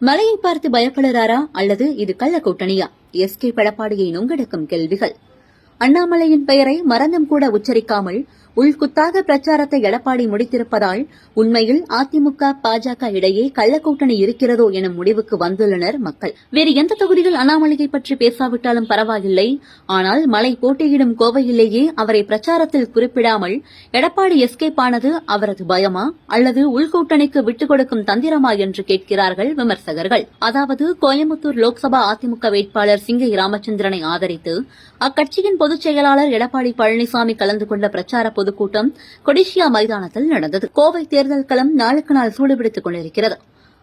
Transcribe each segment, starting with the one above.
மலையை பார்த்து பயப்படுறாரா அல்லது இது கள்ள கூட்டணியா எஸ். கே. படப்பாடியை நுங்கெடுக்கும் கேள்விகள். அண்ணாமலையின் பெயரை மறந்தும் கூட உச்சரிக்காமல் உள்குத்தாக பிரச்சாரத்தை எடப்பாடி முடித்திருப்பதால் உண்மையில் அதிமுக பாஜக இடையே கள்ளக்கூட்டணி இருக்கிறதோ என முடிவுக்கு வந்துள்ளனர் மக்கள். வேறு எந்த தொகுதிகள் அண்ணாமலையை பற்றி பேசாவிட்டாலும் பரவாயில்லை. ஆனால் மலை போட்டியிடும் கோவையிலேயே அவரை பிரச்சாரத்தில் குறிப்பிடாமல் எடப்பாடி எஸ்கேப் ஆனது அவரது பயமா? அல்லது உள்கூட்டணிக்கு விட்டுக் கொடுக்கும் தந்திரமா என்று கேட்கிறார்கள் விமர்சகர்கள். அதாவது கோயம்புத்தூர் லோக்சபா அதிமுக வேட்பாளர் சிங்கை ராமச்சந்திரனை ஆதரித்து அக்கட்சியின் பொதுச் செயலாளர் எடப்பாடி பழனிசாமி கலந்து கொண்ட பிரச்சார பொதுக்கூட்டம் கொடிஷியா மைதானத்தில் நடந்தது. கோவை தேர்தல் களம் நாளுக்கு நாள் சூடுபிடித்துக் கொண்டிருக்கிறது.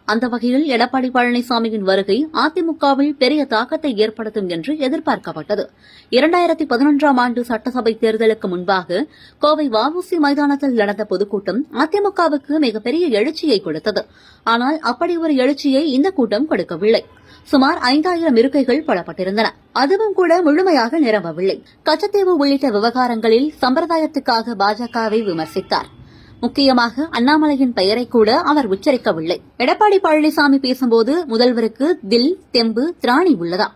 அந்த வகையில் எடப்பாடி பழனிசாமியின் வருகை அதிமுகவில் பெரிய தாக்கத்தை ஏற்படுத்தும் என்று எதிர்பார்க்கப்பட்டது. இரண்டாயிரத்தி பதினொன்றாம் ஆண்டு சட்டசபை தேர்தலுக்கு முன்பாக கோவை வஉசி மைதானத்தில் நடந்த பொதுக்கூட்டம் அதிமுகவுக்கு மிகப்பெரிய எழுச்சியை கொடுத்தது. ஆனால் அப்படி ஒரு எழுச்சியை இந்த கூட்டம் கொடுக்கவில்லை. சுமார் ஐந்தாயிரம் இருக்கைகள் போடப்பட்டிருந்தன. அதுவும் கூட முழுமையாக நிரம்பவில்லை. கச்சத்தீவு உள்ளிட்ட விவகாரங்களில் சம்பிரதாயத்துக்காக பாஜகவை விமர்சித்தார். முக்கியமாக அண்ணாமலையின் பெயரை கூட அவர் உச்சரிக்கவில்லை. எடப்பாடி பழனிசாமி பேசும்போது முதல்வருக்கு தில் தெம்பு திராணி உள்ளதா?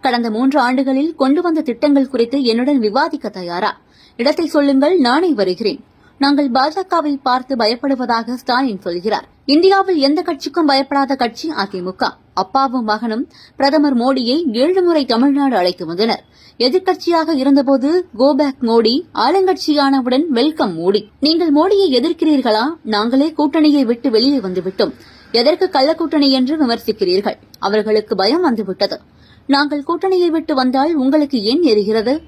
கடந்த மூன்று ஆண்டுகளில் கொண்டு வந்த திட்டங்கள் குறித்து என்னுடன் விவாதிக்க தயாரா? இடத்தை சொல்லுங்கள் நானே வருகிறேன். நாங்கள் பாஜகவை பார்த்து பயப்படுவதாக ஸ்டாலின் சொல்கிறார். இந்தியாவில் எந்த கட்சிக்கும் பயப்படாத கட்சி அதிமுக. அப்பாவும் மகனும் பிரதமர் மோடியை ஏழு முறை தமிழ்நாடு அழைத்து வந்தனர். எதிர்க்கட்சியாக இருந்தபோது கோபேக் மோடி. ஆளுங்கட்சியானவுடன் வெல்கம் மோடி. நீங்கள் மோடியை எதிர்க்கிறீர்களா? நாங்களே கூட்டணியை விட்டு வெளியே வந்துவிட்டோம். எதற்கு கள்ள கூட்டணி என்று விமர்சிக்கிறீர்கள்? அவர்களுக்கு பயம் வந்துவிட்டது. நாங்கள் கூட்டணியை விட்டு வந்தால் உங்களுக்கு ஏன் எரிகிறது?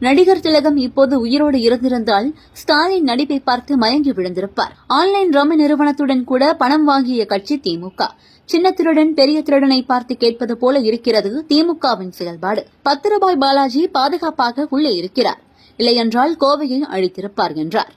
நடிகர் திலகம் இப்போது உயிரோடு இருந்திருந்தால் ஸ்டாலின் நடிப்பை பார்த்து மயங்கி விழுந்திருப்பார். ஆன்லைன் ரம்மி நிறுவனத்துடன் கூட பணம் வாங்கிய கட்சி திமுக. சின்ன திருடன் பெரிய திருடனை பார்த்து கேட்பது போல இருக்கிறது திமுகவின் செயல்பாடு. பத்து ரூபாய் பாலாஜி பாதுகாப்பாக உள்ளே இருக்கிறார். இல்லையென்றால் கோவையை அழித்திருப்பார் என்றார்.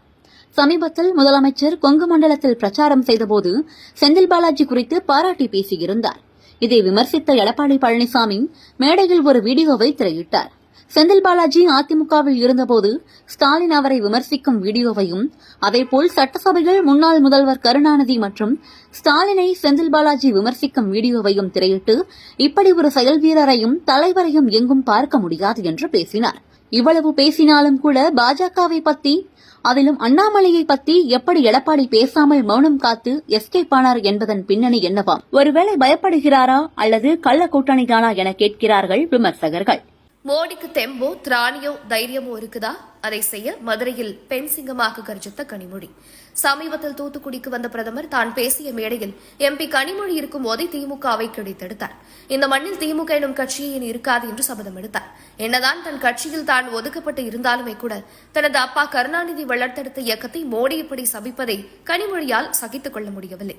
சமீபத்தில் முதலமைச்சர் கொங்கு மண்டலத்தில் பிரச்சாரம் செய்தபோது செந்தில் பாலாஜி குறித்து பாராட்டி பேசியிருந்தார். இதை விமர்சித்த எடப்பாடி பழனிசாமி மேடையில் ஒரு வீடியோவை திரையிட்டார். செந்தில் பாலாஜி அதிமுகவில் இருந்தபோது ஸ்டாலின் அவரை விமர்சிக்கும் வீடியோவையும் அதேபோல் சட்டசபையில் முன்னாள் முதல்வர் கருணாநிதி மற்றும் ஸ்டாலினை செந்தில் பாலாஜி விமர்சிக்கும் வீடியோவையும் திரையிட்டு இப்படி ஒரு செயல் வீரரையும் தலைவரையும் எங்கும் பார்க்க முடியாது என்று பேசினார். இவ்வளவு பேசினாலும் கூட பாஜகவை பத்தி அதிலும் அண்ணாமலையை பத்தி எப்படி எடப்பாடி பேசாமல் மௌனம் காத்து எஸ்கேப் ஆனார் என்பதன் பின்னணி என்னவாம்? ஒருவேளை பயப்படுகிறாரா அல்லது கள்ள கூட்டணிதானா என கேட்கிறார்கள் விமர்சகர்கள். மோடிக்கு தெம்போ திராணியோ தைரியமோ இருக்குதா? அதை செய்ய மதுரையில் பெண் சிங்கமாக கர்ஜித்த கனிமொழி. சமீபத்தில் தூத்துக்குடிக்கு வந்த பிரதமர் தான் பேசிய மேடையில் எம்பி கனிமொழி இருக்கும் போதே திமுகவை கிடைத்தெடுத்தார் இந்த மண்ணில் திமுக எனும் கட்சியே இனி இருக்காது என்று சபதம் எடுத்தார். என்னதான் தன் கட்சியில் தான் ஒதுக்கப்பட்டு இருந்தாலுமே கூட தனது அப்பா கருணாநிதி வளர்த்தெடுத்த இயக்கத்தை மோடி இப்படி சபிப்பதை கனிமொழியால் சகித்துக் கொள்ள முடியவில்லை.